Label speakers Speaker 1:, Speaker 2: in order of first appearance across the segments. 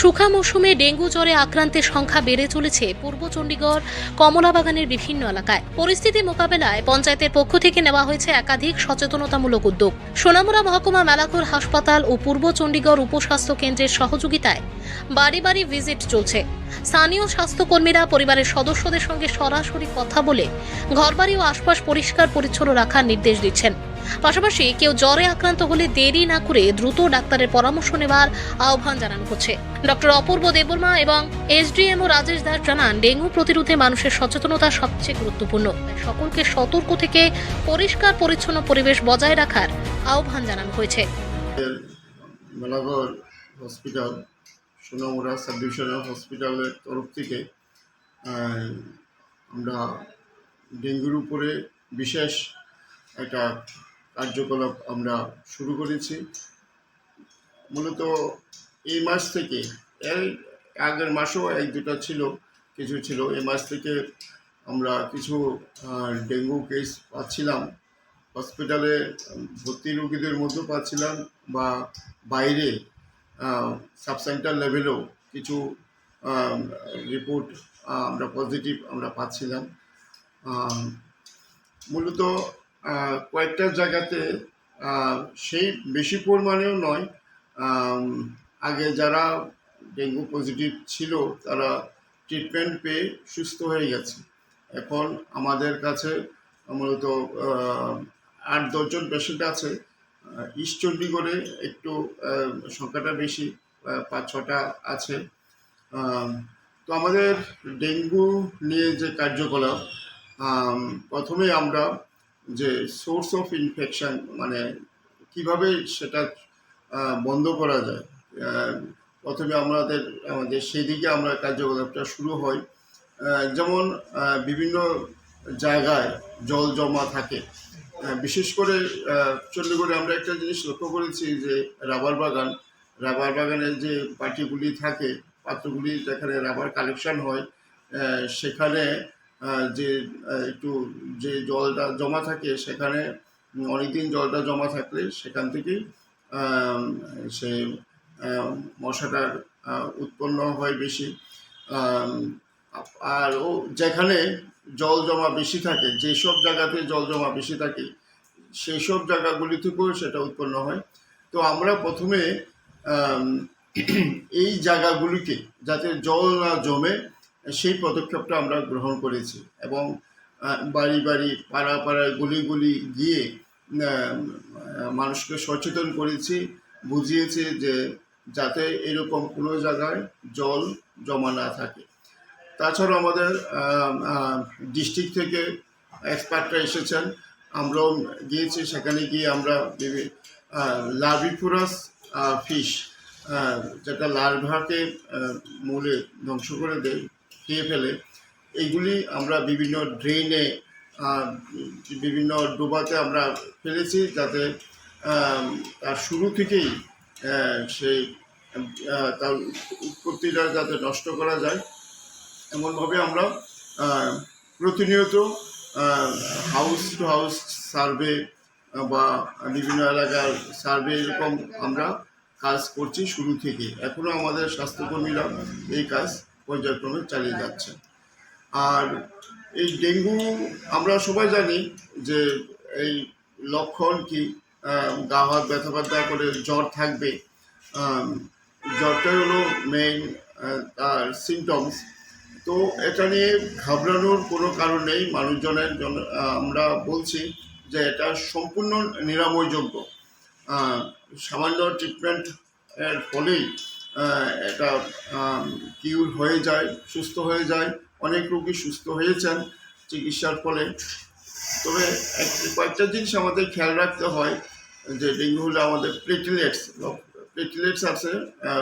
Speaker 1: শুখা মৌসুমে ডেঙ্গু জ্বরে আক্রান্তের সংখ্যা বেড়ে চলেছে পূর্ব চণ্ডীগড়, কমলাবাগানের বিভিন্ন এলাকায়। পরিস্থিতি মোকাবেলায় পঞ্চায়েতের পক্ষ থেকে নেওয়া হয়েছে একাধিক সচেতনতামূলক উদ্যোগ। সোনামুড়া মহকুমা মেলাঘর হাসপাতাল ও পূর্ব চণ্ডীগড় উপস্বাস্থ্য কেন্দ্রের সহযোগিতায় বাড়ি বাড়ি ভিজিট চলছে। স্থানীয় স্বাস্থ্যকর্মীরা পরিবারের সদস্যদের সঙ্গে সরাসরি কথা বলে ঘরবাড়ি ও আশপাশ পরিষ্কার পরিচ্ছন্ন রাখার নির্দেশ দিচ্ছেন। পাশাপাশি কেউ জ্বরে আক্রান্ত হলে দেরি না করে দ্রুত ডাক্তারের পরামর্শ নেওয়ার আহ্বান জানানো হচ্ছে। ডক্টর অপূর্ব দেববর্মা এবং এসডিএম ও রাজেশ দাস জানান, ডেঙ্গু প্রতিরোধে মানুষের সচেতনতা সবচেয়ে গুরুত্বপূর্ণ। সকলকে সতর্ক থেকে পরিষ্কার, পরিচ্ছন্ন পরিবেশ বজায় রাখার আহ্বান জানানো হয়েছে।
Speaker 2: হসপিটাল, সোনামুড়া সাব ডিভিশনাল হসপিটালের তরফ থেকে আমরা ডেঙ্গুর উপরে বিশেষ একটা কার্যকলাপ আমরা শুরু করেছি। মূলত এই মাস থেকে, এর আগের মাসেও এক দুটা ছিল, কিছু ছিল। এই মাস থেকে আমরা কিছু ডেঙ্গু কেস পাচ্ছিলাম। হসপিটালে ভর্তি রোগীদের মধ্যেও পাচ্ছিলাম বা বাইরে সাব সেন্টার লেভেলেও কিছু রিপোর্ট আমরা পজিটিভ আমরা পাচ্ছিলাম। মূলত কয়েকটা জায়গাতে সেই বেশি পরিমাণেও নয়। আগে যারা ডেঙ্গু পজিটিভ ছিল, তারা ট্রিটমেন্ট পেয়ে সুস্থ হয়ে গেছে। এখন আমাদের কাছে মূলত আট দশজন পেশেন্ট আছে। ইস্ট চণ্ডীগড়ে একটু সংখ্যাটা বেশি পাঁচ, ছটা আছে। তো আমাদের ডেঙ্গু নিয়ে যে কার্যকলাপ প্রথমে আমরা যে সোর্স অফ ইনফেকশন মানে কীভাবে সেটা বন্ধ করা যায়। প্রথমে আমাদের আমাদের সেদিকে আমরা কার্যকলাপটা শুরু হয়। যেমন বিভিন্ন জায়গায় জল জমা থাকে। বিশেষ করে চণ্ডীগড়ে আমরা একটা জিনিস লক্ষ্য করেছি যে রাবার বাগান, রাবার বাগানের যে পাটিগুলি থাকে, পাত্রগুলি যেখানে রাবার কালেকশন হয় সেখানে যে একটু যে জলটা জমা থাকে সেখানে অনেকদিন জলটা জমা থাকলে সেখান থেকেই সে মশাটার উৎপন্ন হয় বেশি। আর ও যেখানে জল জমা বেশি থাকে, যেসব জায়গাতে জল জমা বেশি থাকে সেই সব জায়গাগুলি থেকেও সেটা উৎপন্ন হয়। তো আমরা প্রথমে এই জায়গাগুলিকে যাতে জল না জমে সেই পদক্ষেপটা আমরা গ্রহণ করেছি এবং বাড়ি বাড়ি পাড়া পাড়ায়, গলি গলি গিয়ে মানুষকে সচেতন করেছি, বুঝিয়েছি যে যাতে এরকম কোনো জায়গায় জল জমা না থাকে। তাছাড়া আমাদের ডিস্ট্রিক্ট থেকে এক্সপার্টরা এসেছেন। আমরাও গিয়েছি, সেখানে গিয়ে আমরা লার্ভিফোরাস ফিশ যেটা লার্ভাকে মূলে ধ্বংস করে দেয় খেয়ে ফেলে। এইগুলি আমরা বিভিন্ন ড্রেনে বিভিন্ন ডোবাতে আমরা ফেলেছি যাতে তার শুরু থেকেই সেই তার উৎপত্তিটা যাতে নষ্ট করা যায়। এমনভাবে আমরা প্রতিনিয়ত হাউস টু হাউস সার্ভে বা বিভিন্ন এলাকার সার্ভে এরকম আমরা কাজ করছি শুরু থেকে। এখনও আমাদের স্বাস্থ্যকর্মীরা এই কাজ পর্যায়ক্রমে চালিয়ে যাচ্ছে আর এই ডেঙ্গু আমরা সবাই জানি যে এই লক্ষণ কি গা হাত ব্যথা ব্যথা করে জ্বর থাকবে। জ্বরটাই হলো মেইন তার সিমটমস তো এটা নিয়ে ঘাবড়ানোর কোনো কারণ নেই। মানুষজনের জন্য আমরা বলছি যে এটা সম্পূর্ণ নিরাময়যোগ্য। সামান্য ট্রিটমেন্ট এর ফলেই এটা কিউর হয়ে যায়, সুস্থ হয়ে যায়। অনেক রোগী সুস্থ হয়েছেন চিকিৎসার ফলে। তবে কয়েকটা জিনিস আমাদের খেয়াল রাখতে হয়, যে ডেঙ্গু হলে আমাদের প্লেটলেটস প্লেটলেটস আছে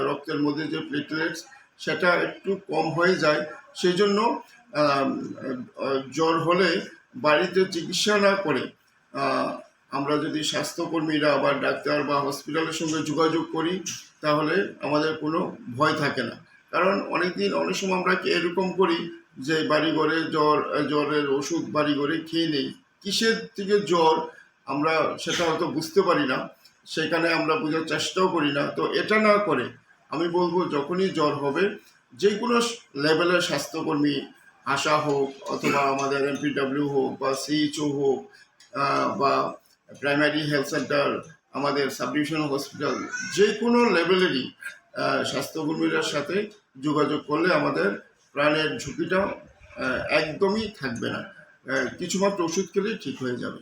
Speaker 2: রক্তের মধ্যে যে প্লেটলেটস সেটা একটু কম হয়ে যায়। সেই জন্য জ্বর হলে বাড়িতে চিকিৎসা না করে আমরা যদি স্বাস্থ্যকর্মীরা আবার ডাক্তার বা হসপিটালের সঙ্গে যোগাযোগ করি, তাহলে আমাদের কোনো ভয় থাকে না। কারণ অনেক দিন অনেক সময় আমরা এরকম করি যে বাড়ি ঘরে জ্বর, জ্বরের ওষুধ বাড়ি ঘরে খেয়ে নেই। কিসের থেকে জ্বর আমরা সেটা হয়তো বুঝতে পারি না। সেখানে আমরা বোঝার চেষ্টাও করি না। তো এটা না করে আমি বলব যখনই জ্বর হবে, যে কোনো লেভেলের স্বাস্থ্যকর্মী, আশা হোক অথবা আমাদের এমপিডাব্লিউ হোক বা সিএইচও হোক বা প্রাইমারি হেলথ সেন্টার, আমাদের সাব ডিভিশনাল হসপিটাল, যে কোনো লেভেলেরই স্বাস্থ্যকর্মীদের সাথে যোগাযোগ করলে আমাদের প্রাণের ঝুঁকিটা একদমই থাকবে না। কিছুমাত্র ওষুধ খেলেই ঠিক হয়ে যাবে।